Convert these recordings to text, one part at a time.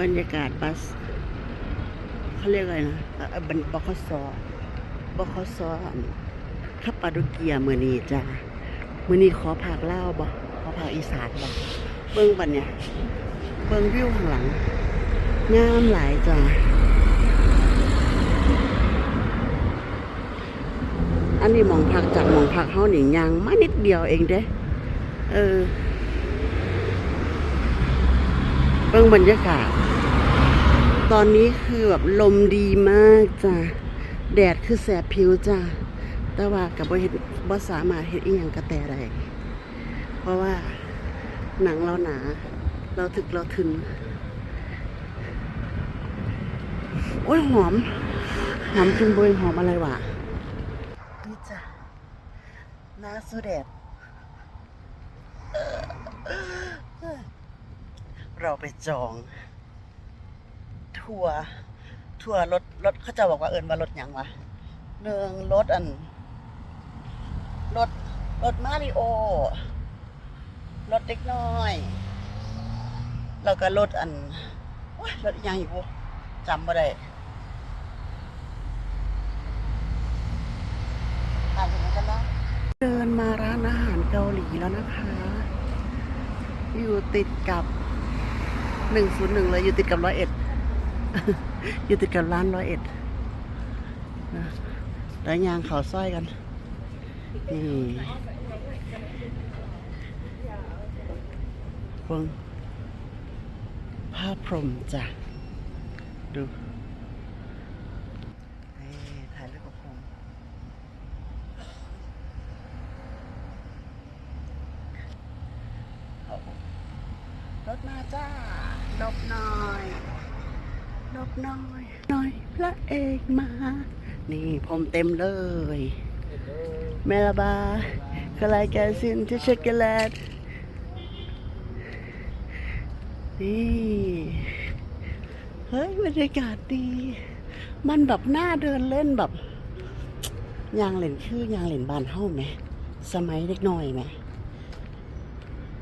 บรรยากาศบัสเขาเรียกอะไรนะเอ่อบันบคสบคสขับปาดุเกียมือนีจ้ามือนีขอผักเล่าบ่ขอผักอีสานบ่เบิ้งบันเนี่ยเบิ้งวิวข้างหลังงามหลายจ้าอันนี้มองผักจากมองผักเฮาหนิยังมานิดเดียวเองเด้ เออ เบิ่งบรรยากาศ ตอนนี้คือแบบลมดีมากจ้ะ แดดคือแสบผิวจ้ะ แต่ว่ากับบ่เฮ็ดบ่สามารถเฮ็ดอีหยังกระแตได้เพราะว่าหนังเราหนา เราถึกเราทึน โอ้ยหอม หอมจุงเบยหอมอะไรวะนี่จ้ะน้าสู้แดด เราไปจอง ทัวร์ทัวร์รถรถเขาจะบอกว่าเอินว่ารถยังวะหนึ่งรถอันรถรถมาริโอรถเด็กน้อย แล้วก็รถอันรถยังอยู่จำไม่ได้เดินมาร้านอาหารเกาหลีแล้วนะคะ อยู่ติดกับ หนึ่งศูนย์หนึ่งเลยอยู่ติดกับร้อยเอ็ดอยู่ติดกับร้านร้อยเอ็ดนะแล้วยางเขาสร้อยกันนี่เบิ่งผ้าพรมจ้ะ ดูถ่ายรูปกับผมรถมาจ้า ลบหน่อยลบหน่อยหน่อยพระเอกมา นี่ผมเต็มเลย Merhaba. Kolay gelsin. Teşekkürler. นี่ เฮ้ยบรรยากาศดี มันแบบน่าเดินเล่นแบบยางเหล่นคือยางเหล่นบานเฮ้าไหม สมัยเด็กน้อยไหม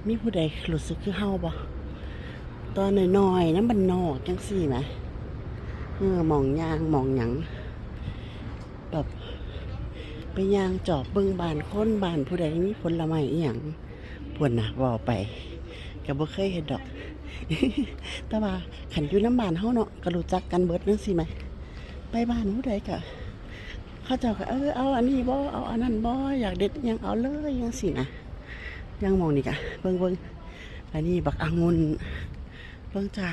มีผู้ใดรู้สึกคือเฮ้าบ่ ตอนน้อยๆนั้นบันนอกจังสี่ไหมเออหมองยางหมองหยังแบบไปยางจอบเบิ่งบานค้นบานผู้ใดมีผลไม้อีหยังปวดหนักว่าไปก็บ่เคยเห็นดอก แต่ว่าขันอยู่น้ำบานเฮาเนาะก็รู้จักกันเบิดนั่นสิไหมไปบ้านผู้ใดก็เขาเจ้าก็เออเอาอันนี้บ่เอาอันนั้นบ่อยากเด็ดยังเอาเลยยังสินะยังมองนี่กะเบิ่งเบิ่งอันนี้บักองุ่น เบิ่งจ้า